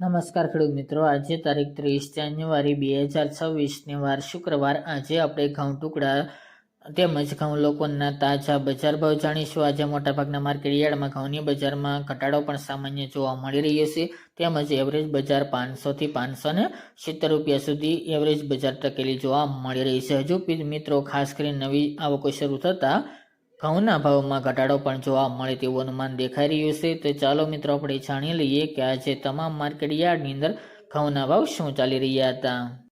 નમસ્કાર ખેડૂત મિત્રો, આજે તારીખ ત્રીસ જાન્યુઆરી બે હજાર છવ્વીસની વાર શુક્રવાર. આજે આપણે ઘઉં ટુકડા તેમજ ઘઉં લોકોના તાજા બજાર ભાવ જાણીશું. આજે મોટાભાગના માર્કેટ યાર્ડમાં ઘઉંની બજારમાં ઘટાડો પણ સામાન્ય જોવા મળી રહ્યો છે. તેમજ એવરેજ બજાર પાંચસોથી પાંચસો ને સિત્તેર રૂપિયા સુધી એવરેજ બજાર ટકેલી જોવા મળી રહી છે. હજુ મિત્રો, ખાસ કરીને નવી આવકો શરૂ થતાં ઘઉંના ભાવમાં ઘટાડો પણ જોવા મળે તેવું અનુમાન દેખાઈ રહ્યું છે. તો ચાલો મિત્રો, આપણે જાણી લઈએ કે આજે તમામ માર્કેટ યાર્ડની અંદર ઘઉંના ભાવ શું ચાલી રહ્યા હતા.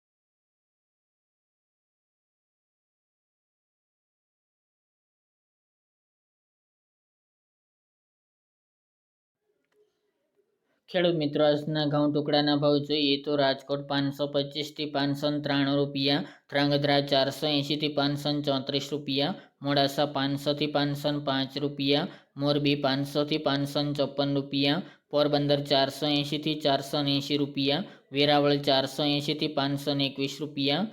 ખેડૂત મિત્રો, આજના ઘઉં ટુકડાના ભાવ જોઈએ તો રાજકોટ પાંચસો પચીસથી પાંચસો ત્રાણું રૂપિયા, ધ્રાંગધ્રા ચારસો એંશીથી પાંચસો ચોત્રીસ રૂપિયા, મોડાસા પાંચસોથી પાંચસો પાંચ રૂપિયા, મોરબી પાંચસોથી પાંચસો ચોપન રૂપિયા, પોરબંદર ચારસો એંશીથી ચારસો એંશી રૂપિયા, વેરાવળ ચારસો એંશીથી પાંચસો એકવીસ રૂપિયા,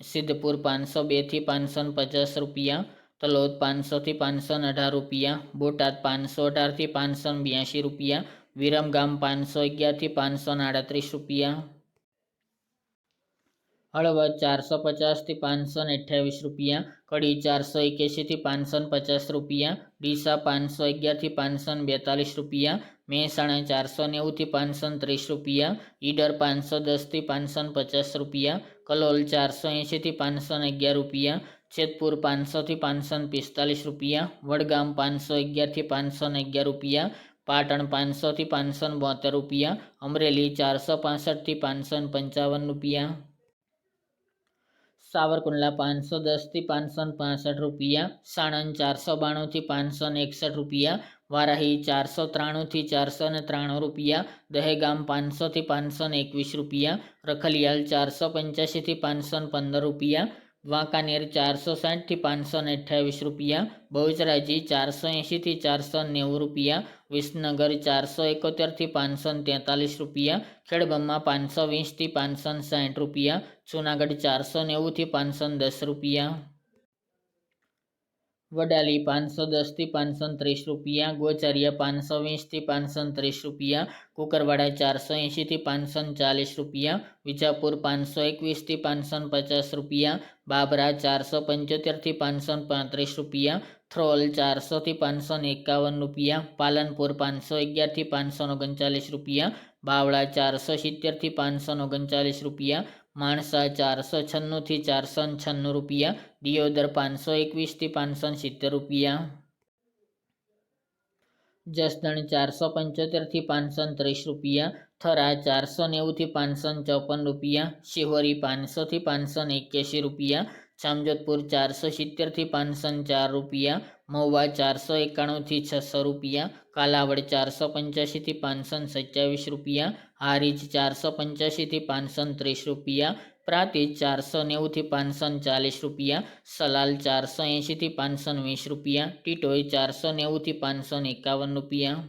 સિદ્ધપુર પાંચસો બેથી પાંચસો પચાસ રૂપિયા, તલોદ પાંચસોથી પાંચસો અઢાર રૂપિયા, બોટાદ પાંચસો અઢારથી પાંચસો બ્યાસી રૂપિયા વિરમગામ પાંચસો અગિયારથી પાંચસો આડત્રીસ રૂપિયા હળવદ ચારસો પચાસથી પાંચસો ને અઠ્યાવીસ રૂપિયા કડી ચારસો એક્યાસીથી પાંચસો પચાસ રૂપિયા ડીસા પાંચસો અગિયારથી પાંચસો બેતાલીસ રૂપિયા મહેસાણા ચારસો નેવુંથી પાંચસો ત્રીસ રૂપિયા ઈડર પાંચસો દસથી પાંચસો પચાસ રૂપિયા કલોલ ચારસો એંશીથી પાંચસો અગિયાર રૂપિયા જેતપુર પાંચસોથી પાંચસો પિસ્તાલીસ રૂપિયા વડગામ પાંચસો અગિયારથી પાંચસો અગિયાર રૂપિયા પાટણ પાંચસોથી પાંચસો બોતેર રૂપિયા, અમરેલી ચારસો પાસઠથી પાંચસો પંચાવન રૂપિયા. સાવરકુંડલા પાંચસો દસથી પાંચસો પાસઠ રૂપિયા, સાણંદ ચારસો બાણુંથી પાંચસો એકસઠ રૂપિયા, વારાહી ચારસો ત્રાણુંથી ચારસો ને ત્રાણું રૂપિયા, દહેગામ પાંચસોથી પાંચસો એકવીસ રૂપિયા, રખલિયાલ ચારસો પંચ્યાસીથી પાંચસો પંદર રૂપિયા વાંકાનેર ચારસો સાઠથી પાંચસો ને અઠ્યાવીસ રૂપિયા, બહુચરાજી ચારસો એંશીથી ચારસો નેવું રૂપિયા, વિસનગર ચારસો એકોતેરથી પાંચસો તેતાલીસ રૂપિયા ખેડબ્રહ્મા પાંચસો વીસથી પાંચસો સાઠ રૂપિયા, જુનાગઢ ચારસો નેવુંથી પાંચસો દસ રૂપિયા. વડાલી પાંચસો દસથી પાંચસો ત્રીસ રૂપિયા, ગોચરિયા પાંચસો વીસથી પાંચસો ત્રીસ રૂપિયા, કુકરવાડા ચારસો એંશીથી પાંચસો ચાલીસ રૂપિયા, વિજાપુર પાંચસો એકવીસથી પાંચસો પચાસ રૂપિયા, બાબરા ચારસો પંચોતેરથી પાંચસો પાંત્રીસ રૂપિયા, થ્રોલ ચારસોથી પાંચસો એકાવન રૂપિયા, પાલનપુર પાંચસો અગિયારથી પાંચસો ઓગણચાલીસ રૂપિયા, બાવળા ચારસો સિત્તેરથી પાંચસો ઓગણચાલીસ રૂપિયા માણસા ચારસો છન્નુંથી ચારસો છન્નું રૂપિયા, દિયોદર પાંચસો એકવીસથી પાંચસો સિત્તેર રૂપિયા. જસદણ ચારસો પંચોતેરથી પાંચસો ત્રીસ રૂપિયા, થરા ચારસો નેવુંથી પાંચસો ચોપન રૂપિયા, શિહોરી પાંચસોથી પાંચસો એક્યાસી રૂપિયા જામજોધપુર ચારસો સિત્તેરથી પાંચસો ચાર રૂપિયા, મહુવા ચારસો એકાણુંથી છસો રૂપિયા, કાલાવડ ચારસો પંચ્યાસીથી પાંચસો સત્યાવીસ રૂપિયા, હારીજ ચારસો પંચ્યાસીથી પાંચસો ત્રીસ રૂપિયા, પ્રાતિજ ચારસો નેવુંથી પાંચસો ચાલીસ રૂપિયા, સલાલ ચારસો એંશીથી પાંચસો વીસ રૂપિયા ટીટોઈ ચારસો નેવુંથી પાંચસો એકાવન રૂપિયા.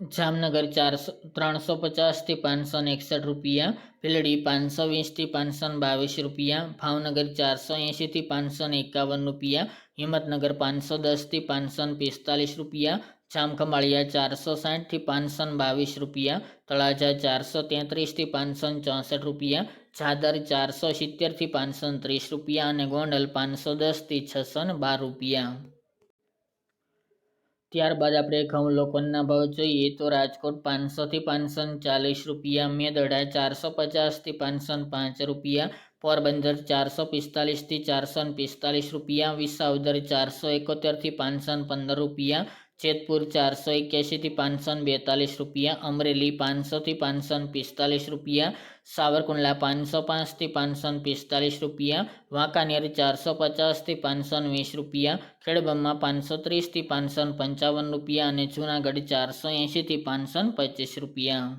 જામનગર ચારસો, ત્રણસો પચાસથી પાંચસો એકસઠ રૂપિયા, ભીલડી પાંચસો વીસથી પાંચસો બાવીસ રૂપિયા, ભાવનગર ચારસો એંશીથી પાંચસો એકાવન રૂપિયા, હિંમતનગર પાંચસો દસથી પાંચસો પિસ્તાલીસ રૂપિયા, જામખંભાળિયા ચારસો સાઠથી પાંચસો બાવીસ રૂપિયા, તળાજા ચારસો તેત્રીસથી પાંચસો ચોસઠ રૂપિયા ચાદર ચારસો સિત્તેરથી પાંચસો ત્રીસ રૂપિયા અને ગોંડલ પાંચસો દસથી છસો બાર રૂપિયા. ત્યારબાદ આપણે ઘઉં લોકોના ભાવ જોઈએ તો રાજકોટ પાંચસોથી પાંચસો ચાલીસ રૂપિયા, મેદડા ચારસો પચાસથી પાંચસો પાંચ રૂપિયા, પોરબંદર ચારસો પિસ્તાલીસથી ચારસો પિસ્તાલીસ રૂપિયા, વિસાવદર ચારસો એકોતેરથી પાંચસો પંદર રૂપિયા જેતપુર ચારસો એક્યાસીથી પાંચસો બેતાલીસ રૂપિયા, અમરેલી પાંચસોથી પાંચસો પિસ્તાલીસ રૂપિયા, સાવરકુંડલા પાંચસો પાંચથી પાંચસો પિસ્તાલીસ રૂપિયા, વાંકાનેર ચારસો પચાસથી પાંચસો વીસ રૂપિયા ખેડબમમાં પાંચસો ત્રીસથી પાંચસો પંચાવન રૂપિયા અને જૂનાગઢ ચારસો એંશીથી પાંચસો પચીસ રૂપિયા.